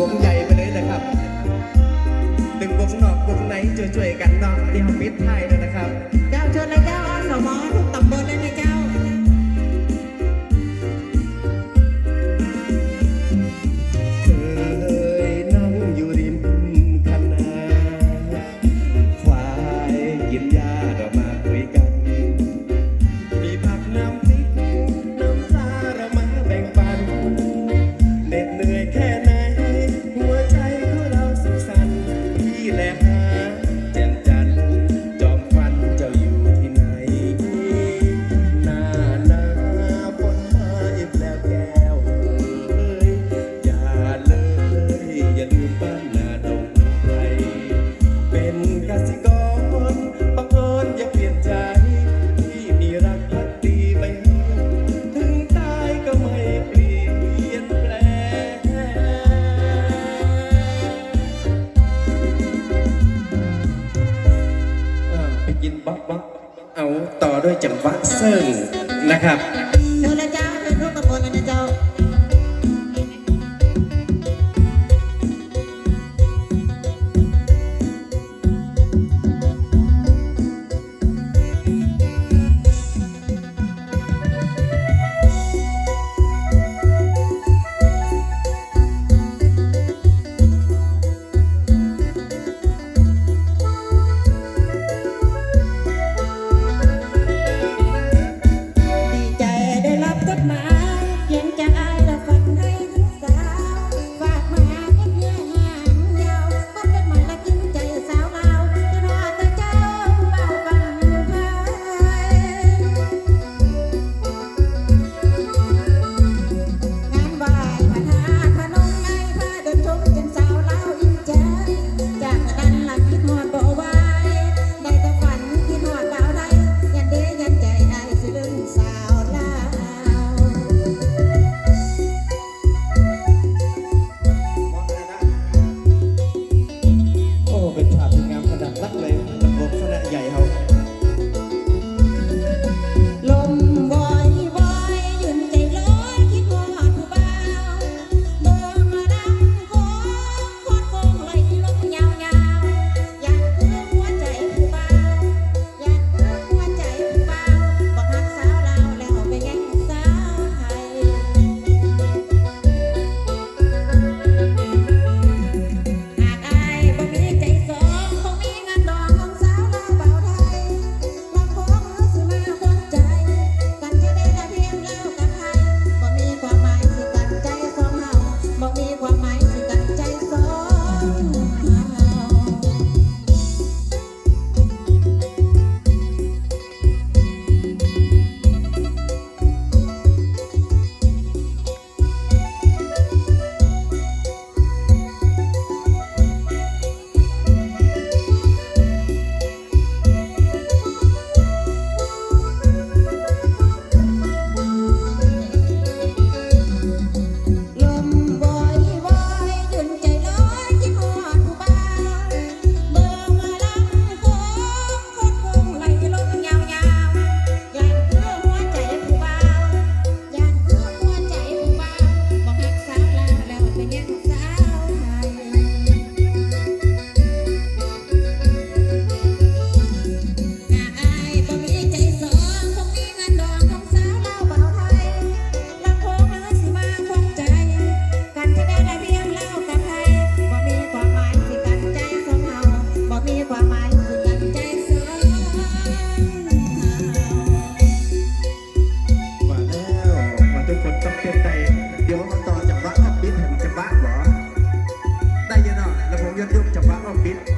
วงใหญ่ไปเลยนะครับดึงวงนอกวงในช่วยกันเนอกที่ห้องมิดไทยนะ ด้วยจังหวะเซิร์นนะครับ Okay.